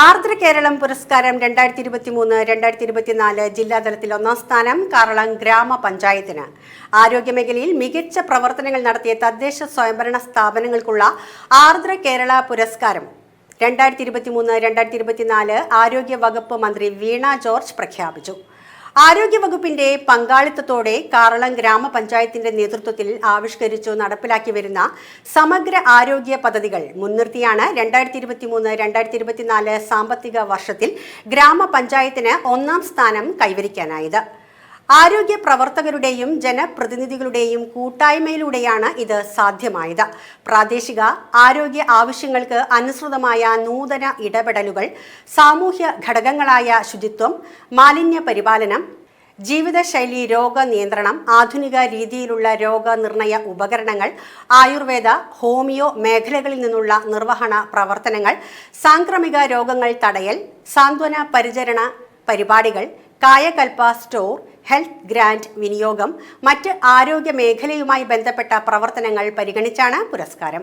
ആർദ്ര കേരളം പുരസ്കാരം രണ്ടായിരത്തി ഇരുപത്തി മൂന്ന് രണ്ടായിരത്തി ഇരുപത്തിനാല് ജില്ലാതലത്തിൽ ഒന്നാം സ്ഥാനം കാറളം ഗ്രാമപഞ്ചായത്തിന്. ആരോഗ്യമേഖലയിൽ മികച്ച പ്രവർത്തനങ്ങൾ നടത്തിയ തദ്ദേശ സ്വയംഭരണ സ്ഥാപനങ്ങൾക്കുള്ള ആർദ്ര കേരള പുരസ്കാരം. രണ്ടായിരത്തി ഇരുപത്തി മൂന്ന് രണ്ടായിരത്തി ഇരുപത്തിനാല് ആരോഗ്യ വകുപ്പ് മന്ത്രി വീണ ജോർജ് പ്രഖ്യാപിച്ചു. ആരോഗ്യവകുപ്പിന്റെ പങ്കാളിത്തത്തോടെ കാറളം ഗ്രാമപഞ്ചായത്തിന്റെ നേതൃത്വത്തിൽ ആവിഷ്കരിച്ചു നടപ്പിലാക്കി വരുന്ന സമഗ്ര ആരോഗ്യ പദ്ധതികൾ മുൻനിർത്തിയാണ് രണ്ടായിരത്തി ഇരുപത്തി മൂന്ന് രണ്ടായിരത്തി ഇരുപത്തിനാല് സാമ്പത്തിക വർഷത്തിൽ ഗ്രാമപഞ്ചായത്തിന് ഒന്നാം സ്ഥാനം കൈവരിക്കാനായത്. ആരോഗ്യ പ്രവർത്തകരുടെയും ജനപ്രതിനിധികളുടെയും കൂട്ടായ്മയിലൂടെയാണ് ഇത് സാധ്യമായത്. പ്രാദേശിക ആരോഗ്യ ആവശ്യങ്ങൾക്ക് അനുസൃതമായ നൂതന ഇടപെടലുകൾ സാമൂഹ്യ ഘടകങ്ങളായ ശുചിത്വം മാലിന്യ പരിപാലനം ജീവിതശൈലി രോഗ നിയന്ത്രണം ആധുനിക രീതിയിലുള്ള രോഗനിർണയ ഉപകരണങ്ങൾ ആയുർവേദ ഹോമിയോ മേഖലകളിൽ നിന്നുള്ള നിർവഹണ പ്രവർത്തനങ്ങൾ സാംക്രമിക രോഗങ്ങൾ തടയൽ സാന്ത്വന പരിചരണ പരിപാടികൾ കായകൽപ്പ സ്റ്റോർ ഹെൽത്ത് ഗ്രാൻഡ് വിനിയോഗം മറ്റ് ആരോഗ്യ മേഖലയുമായി ബന്ധപ്പെട്ട പ്രവർത്തനങ്ങൾ പരിഗണിച്ചാണ് പുരസ്കാരം.